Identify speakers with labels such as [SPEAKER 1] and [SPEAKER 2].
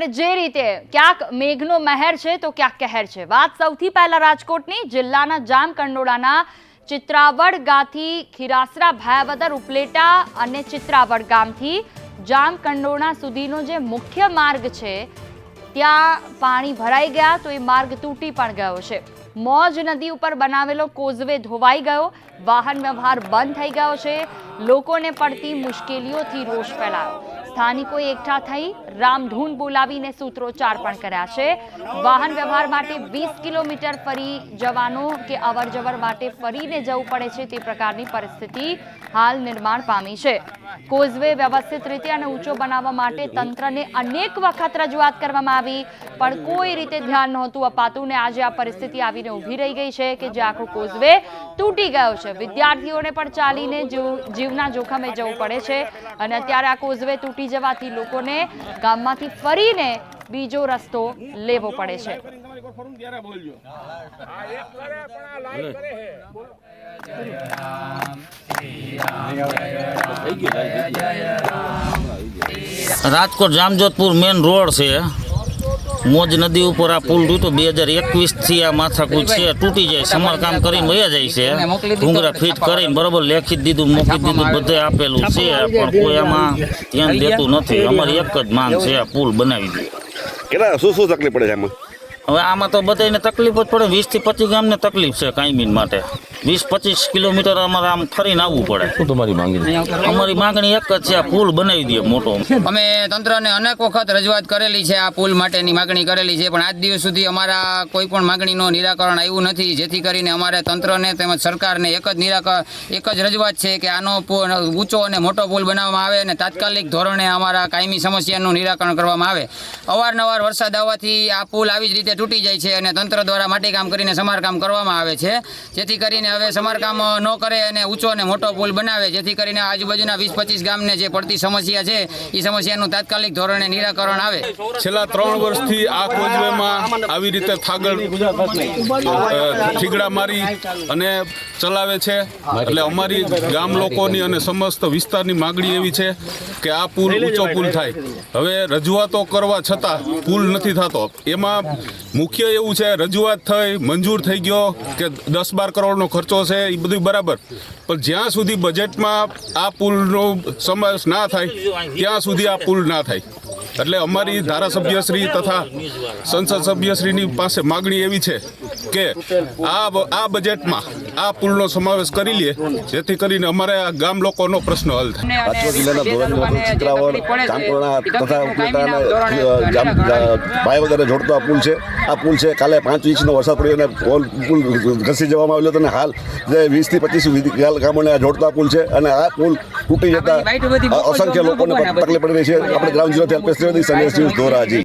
[SPEAKER 1] અને જે રીતે ક્યાંક મેઘનો મહેર છે તો ક્યાંક કહેર છે. વાત સૌથી પહેલા રાજકોટની, જિલ્લાના જામકંડોળાના ચિત્રાવડ ગામથી ખીરાસરા ભાયાવદર ઉપલેટા અને ચિત્રાવડ ગામથી જામકંડોળા સુધીનો જે મુખ્ય માર્ગ છે, ત્યાં પાણી ભરાઈ ગયા તો એ માર્ગ તૂટી પણ ગયો છે. મોજ નદી ઉપર બનાવેલો કોઝવે ધોવાઈ ગયો, વાહન વ્યવહાર બંધ થઈ ગયો છે, લોકોને પડતી મુશ્કેલીઓથી રોષ ફેલાયો. સ્થાનિકો એકઠા થઈ રામધૂન બોલાવીને સૂત્રોચ્ચાર પણ કર્યા છે. વાહન વ્યવહાર માટે વીસ કિલોમીટર ફરી જવાનો કે અવર જવર માટે ફરીને જવું પડે છે તે પ્રકારની પરિસ્થિતિ હાલ નિર્માણ પામી છે. કોઝવે વ્યવસ્થિત રીતે અને ઊંચો બનાવવા માટે તંત્રને અનેક વખત રજૂઆત કરવામાં આવી, પણ કોઈ રીતે ધ્યાન નહોતું અપાતું ને આજે આ પરિસ્થિતિ આવીને ઊભી રહી ગઈ છે કે જે આખો કોઝવે તૂટી ગયો છે. વિદ્યાર્થીઓને પણ ચાલીને જીવ- જીવના જોખમે જવું પડે છે અને અત્યારે આ કોઝવે તૂટી જવાથી લોકોને ગામમાંથી ફરીને બીજો રસ્તો લેવો પડે છે.
[SPEAKER 2] રાજકોટ જામજોધપુર મેન રોડ છે. મોજ નદી ઉપર આ પુલ તૂટ્યો બે હજાર એકવીસથી આ માથાકૂટ છે તૂટી જાય સમારકામ કરીને વયા જાય છે. ડુંગરા ફિટ કરીને બરોબર લેખી દીધું મોકલી દીધું બધે આપેલું છે પણ કોઈ આમાં ધ્યાન દેતું નથી. અમારી એક જ માંગ છે આ પુલ બનાવી દે
[SPEAKER 3] કેટલા શું શું તકલીફ પડે છે આમાં?
[SPEAKER 2] હવે આમાં તો બધાને તકલીફ જ પડે વીસથી પચીસ ગામને તકલીફ છે કાયમીન માટે. વીસ પચીસ કિલોમીટર અમારે આમ ફરીને આવવું પડે.
[SPEAKER 4] શું તમારી માંગણી?
[SPEAKER 2] અમારી માંગણી એક જ છે આ પુલ બનાવી દે મોટો.
[SPEAKER 5] અમે તંત્રને અનેક વખત રજૂઆત કરેલી છે આ પુલ માટેની માગણી કરેલી છે પણ આજ દિવસ સુધી અમારા કોઈ પણ માગણીનું નિરાકરણ આવ્યું નથી જેથી કરીને અમારે તંત્રને તેમજ સરકારને એક જ નિરાકરણ એક જ રજૂઆત છે કે આનો પુલ ઊંચો અને મોટો પુલ બનાવવામાં આવે અને તાત્કાલિક ધોરણે અમારા કાયમી સમસ્યાનું નિરાકરણ કરવામાં આવે. અવારનવાર વરસાદ આવવાથી આ પુલ આવી જ રીતે તૂટી જાય છે અને તંત્ર દ્વારા માટીકામ કરીને સમારકામ કરવામાં આવે છે જેથી કરીને હવે સમારકામ ન કરે અને ઊંચો અને મોટો પુલ બનાવે જેથી કરીને આજુબાજુના વીસ પચીસ ગામને જે પડતી સમસ્યા છે એ સમસ્યાનું તાત્કાલિક ધોરણે નિરાકરણ આવે.
[SPEAKER 6] છેલ્લા ત્રણ વર્ષથી આ કોઝવેમાં આવી રીતે થાગળ અ, મારી અને ચલાવે છે. એટલે અમારી ગામ લોકોની અને સમસ્ત વિસ્તારની માગણી એવી છે કે આ પુલ ઊંચો પુલ થાય. હવે રજૂઆતો કરવા છતાં પુલ નથી થતો. એમાં મુખ્ય એવું છે રજૂઆત થઈ મંજૂર થઈ ગયો કે દસ બાર કરોડનો ખર્ચો છે એ બધું બરાબર. પણ જ્યાં સુધી બજેટમાં આ પુલનો સમાવેશ ના થાય, ત્યાં સુધી આ પુલ ના થાય. એટલે અમારી ધારાસભ્યશ્રી તથા સંસદ સભ્યશ્રીની પાસે માગણી એવી છે કે આ બ- આ બજેટમાં આ પુલનો સમાવેશ કરી લઈએ જેથી કરીને અમારે આ ગામ લોકોનો પ્રશ્ન હલ થાય.
[SPEAKER 3] જિલ્લાના ચિત્રાવડ જામકોરણા તથા ઉપલેટા વગેરે જોડતો આ પુલ છે. આ પુલ છે કાલે પાંચ ઇંચનો વરસાદ પડ્યો અને પુલ પુલ ઘસી જવામાં આવ્યો હતો અને હાલ જે વીસથી પચીસ ગામોને આ જોડતો આ પુલ છે અને આ પુલ તૂટી જતા અસંખ્ય લોકોને તકલીફ પડી રહી છે. આપણે ગ્રાઉન્ડ ઝીરોથી અલ્પેશ ત્રિવેદી સંદેશ ન્યૂઝ ધોરાજી